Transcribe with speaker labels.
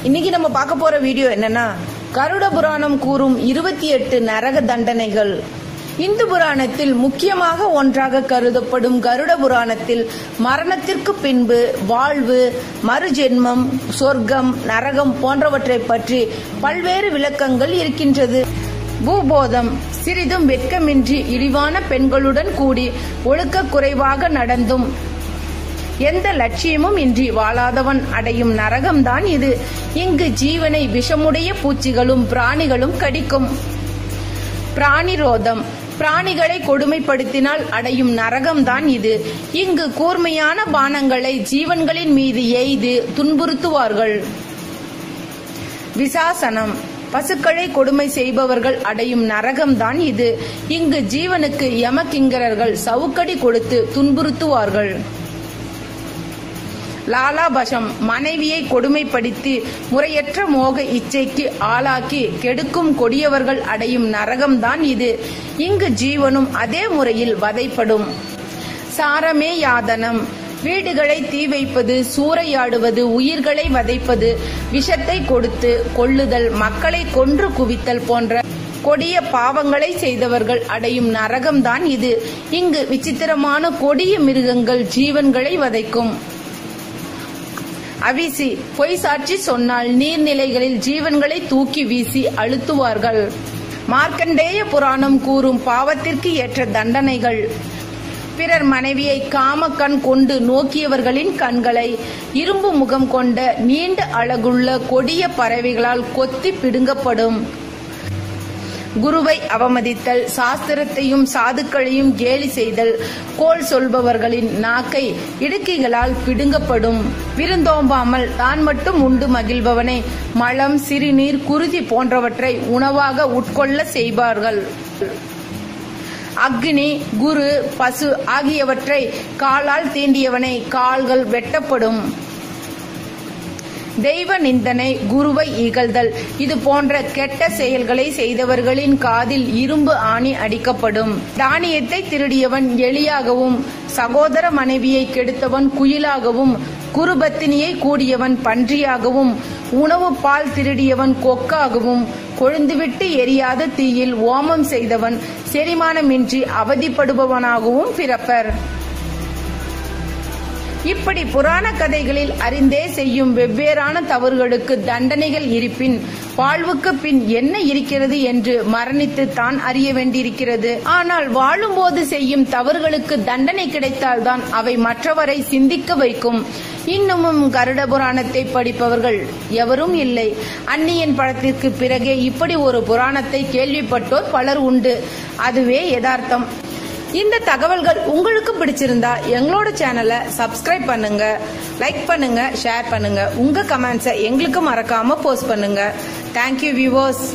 Speaker 1: இன்னைக்கு நம்ம பார்க்க போற வீடியோ என்னன்னா கருட புராணம் கூறும் இருபத்தி எட்டு நரக தண்டனைகள். இந்து புராணத்தில் முக்கியமாக ஒன்றாக கருதப்படும் கருட புராணத்தில் மரணத்திற்கு பின்பு வாழ்வு மறுஜென்மம் சொர்க்கம் நரகம் போன்றவற்றை பற்றி பல்வேறு விளக்கங்கள் இருக்கின்றது. பூபோதம் சிறிதும் வெட்கமின்றி இழிவான பெண்களுடன் கூடி ஒழுக்க குறைவாக நடந்தும் எந்த லட்சியமும் இன்றி வாழாதவன் அடையும் நரகம்தான் இது. இங்கு ஜீவனை விஷமுடைய பூச்சிகளும் பிராணிகளும் கடிக்கும். பிராணிரோதம். பிராணிகளை கொடுமைப்படுத்தினால் அடையும் நரகம்தான் இது. இங்கு கூர்மையான பானங்களை ஜீவன்களின் மீது எய்து துன்புறுத்துவார்கள். விசாசனம். பசுக்களை கொடுமை செய்பவர்கள் அடையும் நரகம்தான் இது. இங்கு ஜீவனுக்கு யமகிங்கரர்கள் சவுக்கடி கொடுத்து துன்புறுத்துவார்கள். லாலாபசம் மனைவியை கொடுமைப்படுத்தி முறையற்ற மோக இச்சைக்கு ஆளாக்கி கெடுக்கும் கொடியவர்கள் அடையும் நரகம்தான் இது. இங்கு ஜீவனும் அதே முறையில் வதைப்படும். சாரமே யாதனம். வீடுகளை தீ வைப்பது சூறையாடுவது உயிர்களை வதைப்பது விஷத்தை கொடுத்து கொள்ளுதல் மக்களை கொன்று குவித்தல் போன்ற கொடிய பாவங்களை செய்தவர்கள் அடையும் நரகம்தான் இது. இங்கு விசித்திரமான கொடிய மிருகங்கள் ஜீவன்களை வதைக்கும். அவிசி பொய் சாட்சி சொன்னால் நீர்நிலைகளில் ஜீவன்களை தூக்கி வீசி அழுத்துவார்கள். மார்க்கண்டேய புராணம் கூறும் பாவத்திற்கு ஏற்ற தண்டனைகள். பிறர் மனைவியை காமக்கண் கொண்டு நோக்கியவர்களின் கண்களை இரும்பு முகம் கொண்ட நீண்ட அழகுள்ள கொடிய பறவைகளால் கொத்தி பிடுங்கப்படும். குருவை அவமதித்தல் சாஸ்திரத்தையும் சாதுக்களையும் கேலி செய்தல் கோல் சொல்பவர்களின் நாக்கை இடுக்கைகளால் பிடுங்கப்படும். விருந்தோம்பாமல் தான் மட்டும் உண்டு மகிழ்பவனை. மலம் சிறுநீர் குருதி போன்றவற்றை உணவாக உட்கொள்ள செய்வார்கள். அக்னி குரு பசு ஆகியவற்றை காலால் தீண்டியவனை. கால்கள் வெட்டப்படும். தெய்வ நிந்தனை குருவை இகழ்தல். இது போன்ற கெட்ட செயல்களை செய்தவர்களின் காதில் இரும்பு ஆணி அடிக்கப்படும். தானியத்தை திருடியவன் எலியாகவும் சகோதர மனைவியை கெடுத்தவன் குயிலாகவும் குருபத்தினியை கூடியவன் பன்றியாகவும் உணவு பால் திருடியவன் கொக்காகவும் கொழுந்துவிட்டு எரியாத தீயில் ஓமம் செய்தவன் செரிமானமின்றி அவதிப்படுபவனாகவும் பிறப்பர். இப்படி புராண கதைகளில் அறிந்தே செய்யும் வெவ்வேறான தவறுகளுக்கு தண்டனைகள் இருப்பின் வாழ்வுக்கு பின் என்ன இருக்கிறது என்று மரணித்து தான் அறிய வேண்டியிருக்கிறது. ஆனால் வாழும்போது செய்யும் தவறுகளுக்கு தண்டனை கிடைத்தால்தான் அவை மற்றவரை சிந்திக்க வைக்கும். இன்னமும் கருட புராணத்தை படிப்பவர்கள் எவரும் இல்லை. அன்னியின் படத்திற்கு பிறகே இப்படி ஒரு புராணத்தை கேள்விப்பட்டோர் பலர் உண்டு. அதுவே யதார்த்தம். இந்த தகவல்கள் உங்களுக்கு பிடிச்சிருந்தா எங்களோட சேனலை சப்ஸ்கிரைப் பண்ணுங்க லைக் பண்ணுங்க ஷேர் பண்ணுங்க. உங்க கமெண்ட்ஸை எங்களுக்கு மறக்காம போஸ்ட் பண்ணுங்க. Thank you viewers